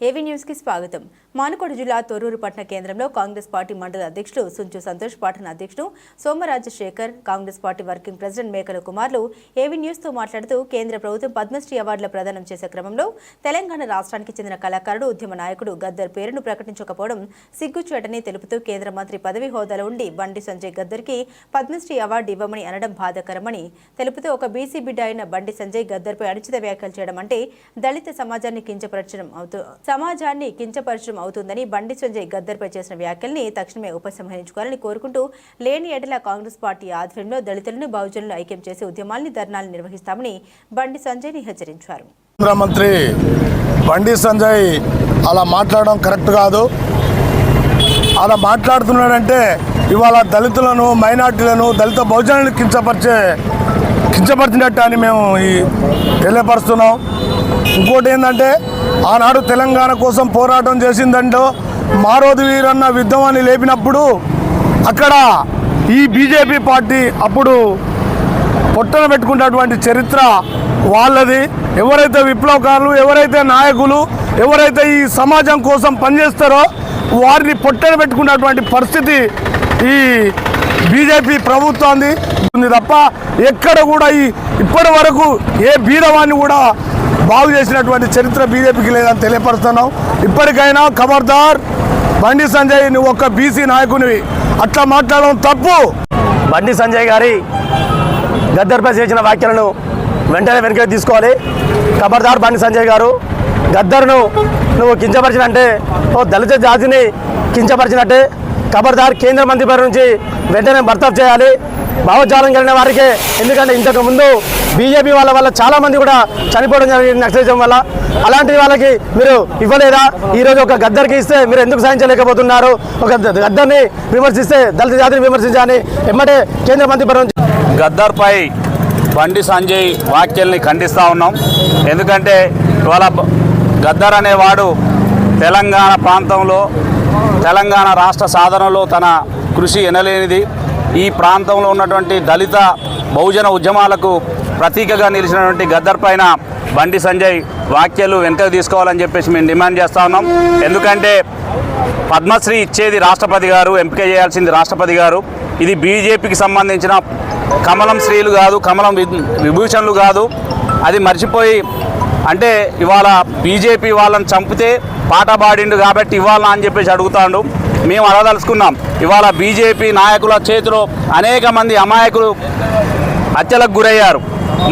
ఏవీ న్యూస్కి స్వాగతం. మానుకోడు జిల్లా తొర్రూరు పట్టణ కేంద్రంలో కాంగ్రెస్ పార్టీ మండల అధ్యక్షులు సుంచు సంతోష్ పట్టణ అధ్యక్షుడు Somarajasekhar Congress party working president Mekala కుమార్లు ఏవీ న్యూస్తో మాట్లాడుతూ కేంద్ర ప్రభుత్వం పద్మశ్రీ అవార్డుల ప్రదానం చేసే క్రమంలో తెలంగాణ రాష్ట్రానికి చెందిన కళాకారుడు ఉద్యమ నాయకుడు గద్దర్ పేరును ప్రకటించకపోవడం సిగ్గుచేటని తెలుపుతూ కేంద్ర మంత్రి పదవి హోదాలో ఉండి బండి సంజయ్ గద్దర్కి పద్మశ్రీ అవార్డు ఇవ్వమని అనడం బాధాకరమని తెలుపుతూ ఒక బీసీ బిడ్డ అయిన బండి సంజయ్ గద్దర్పై అనుచిత వ్యాఖ్యలు చేయడం అంటే దళిత సమాజాన్ని కించపరచడం అవుతూ సమాజాన్ని కించపరచడం అవుతుందని బండి సంజయ్ గద్దర్పై చేసిన వ్యాఖ్యల్ని తక్షణమే ఉపసంహరించుకోవాలని కోరుకుంటూ లేని ఎడల కాంగ్రెస్ పార్టీ ఆధ్వర్యంలో దళితులను బహుజనులను ఐక్యం చేసే ఉద్యమాల్ని ధర్నాలు నిర్వహిస్తామని బండి సంజయ్ని హెచ్చరించారు. కేంద్ర మంత్రి బండి సంజయ్ అలా మాట్లాడడం కరెక్ట్ కాదు. అలా మాట్లాడుతున్నాడంటే ఇవాళ దళితులను మైనార్టీలను దళిత బహుజనులను కించపరిచే కించపరిచినట్టు అని మేము ఈ తెలియపరుస్తున్నాం. ఇంకోటి ఏంటంటే ఆనాడు తెలంగాణ కోసం పోరాటం చేసిందంటో మారోది వీరన్న విద్యమాన్ని లేపినప్పుడు అక్కడ ఈ బీజేపీ పార్టీ అప్పుడు పొట్టన పెట్టుకున్నటువంటి చరిత్ర వాళ్ళది. ఎవరైతే విప్లవకారులు ఎవరైతే నాయకులు ఎవరైతే ఈ సమాజం కోసం పనిచేస్తారో వారిని పొట్టన పెట్టుకున్నటువంటి పరిస్థితి ఈ బీజేపీ ప్రభుత్వాన్ని ఉంది తప్ప ఎక్కడ కూడా ఈ ఇప్పటి వరకు ఏ బీదవాన్ని కూడా బాగు చేసినటువంటి చరిత్ర బీజేపీకి లేదని తెలియపరుస్తున్నాం. ఇప్పటికైనా ఖబర్దార్ బండి సంజయ్ నువ్వు ఒక బీసీ నాయకునివి. అట్లా మాట్లాడడం తప్పు. బండి సంజయ్ గారి గద్దర్పై చేసిన వ్యాఖ్యలను వెంటనే వెనక్కి తీసుకోవాలి. ఖబర్దార్ బండి సంజయ్ గారు గద్దర్ను నువ్వు కించపరిచినంటే ఓ దళిత జాతిని కించపరిచినట్టే ఖబర్దార్ కేంద్ర మంత్రి పేరు నుంచి వెంటనే బర్తఫ్ చేయాలి. భావజాలం కలిగిన వారికే. ఎందుకంటే ఇంతకు ముందు బీజేపీ వాళ్ళ వల్ల చాలా మంది కూడా చనిపోవడం జరిగింది నక్సలిజం వల్ల. అలాంటి వాళ్ళకి మీరు ఇవ్వలేదా? ఈరోజు ఒక గద్దర్కి ఇస్తే మీరు ఎందుకు సాధించలేకపోతున్నారు ఒక గద్దర్ని విమర్శిస్తే దళిత జాతిని విమర్శించాలని ఎమ్మటే కేంద్ర మంత్రి పరం గద్దర్పై బండి సంజయ్ వ్యాఖ్యల్ని ఖండిస్తూ ఉన్నాం. ఎందుకంటే ఇవాళ గద్దర్ అనేవాడు తెలంగాణ ప్రాంతంలో తెలంగాణ రాష్ట్ర సాధనలో తన కృషి ఎనలేనిది. ఈ ప్రాంతంలో ఉన్నటువంటి దళిత బహుజన ఉద్యమాలకు ప్రతీకగా నిలిచినటువంటి గద్దర్ పైన బండి సంజయ్ వ్యాఖ్యలు వెనుకకు తీసుకోవాలని చెప్పేసి మేము డిమాండ్ చేస్తూ ఉన్నాం. ఎందుకంటే పద్మశ్రీ ఇచ్చేది రాష్ట్రపతి గారు ఎంపిక చేయాల్సింది రాష్ట్రపతి గారు. ఇది బీజేపీకి సంబంధించిన కమలం శ్రీలు కాదు కమలం వి- విభూషణలు కాదు. అది మర్చిపోయి అంటే ఇవాళ బీజేపీ వాళ్ళని చంపితే పాట పాడిండు కాబట్టి ఇవ్వాలా అని చెప్పేసి అడుగుతాడు. మేము అడగదలుచుకున్నాం ఇవాళ బీజేపీ నాయకుల చేతిలో అనేక మంది అమాయకులు హత్యలకు గురయ్యారు.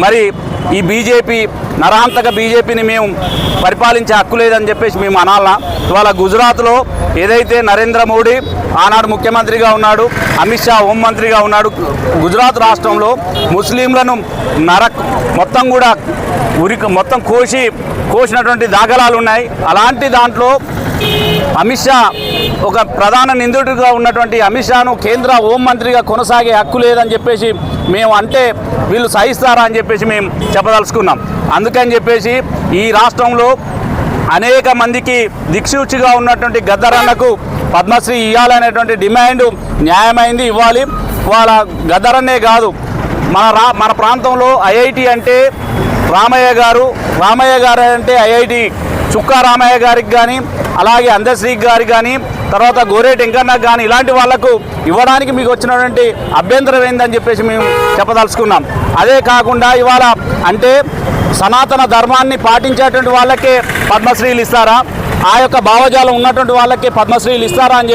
మరి ఈ బీజేపీ నరహంతక బీజేపీని మేము పరిపాలించే హక్కు లేదని చెప్పేసి మేము అనాలనా ఇవాళ గుజరాత్లో ఏదైతే నరేంద్ర మోడీ ఆనాడు ముఖ్యమంత్రిగా ఉన్నాడు అమిత్ షా హోంమంత్రిగా ఉన్నాడు గుజరాత్ రాష్ట్రంలో ముస్లింలను నర మొత్తం కూడా ఉరికి మొత్తం కోసి కోసినటువంటి దాఖలాలు ఉన్నాయి. అలాంటి దాంట్లో అమిత్ షా ఒక ప్రధాన నిందితుడిగా ఉన్నటువంటి అమిత్ షాను కేంద్ర హోంమంత్రిగా కొనసాగే హక్కు లేదని చెప్పేసి మేము అంటే వీళ్ళు సహిస్తారా అని చెప్పేసి మేము చెప్పదలుచుకున్నాం. అందుకని చెప్పేసి ఈ రాష్ట్రంలో అనేక మందికి దిక్సూచిగా ఉన్నటువంటి గద్దరన్నకు పద్మశ్రీ ఇవ్వాలనేటువంటి డిమాండ్ న్యాయమైంది ఇవ్వాలి. వాళ్ళ గద్దరన్నే కాదు మన రా మన ప్రాంతంలో ఐఐటి అంటే రామయ్య గారు రామయ్య గారు అంటే ఐఐటి చుక్కా రామయ్య గారికి కానీ అలాగే అందశ్రీ గారికి కానీ తర్వాత గోరేటి వెంకన్నకు కానీ ఇలాంటి వాళ్ళకు ఇవ్వడానికి మీకు వచ్చినటువంటి అభ్యంతరం ఏందని చెప్పేసి మేము చెప్పదలుచుకున్నాం. అదే కాకుండా ఇవాళ అంటే సనాతన ధర్మాన్ని పాటించేటువంటి వాళ్ళకే పద్మశ్రీలు ఇస్తారా? ఆ యొక్క భావజాలం ఉన్నటువంటి వాళ్ళకే పద్మశ్రీలు ఇస్తారా అని చెప్పి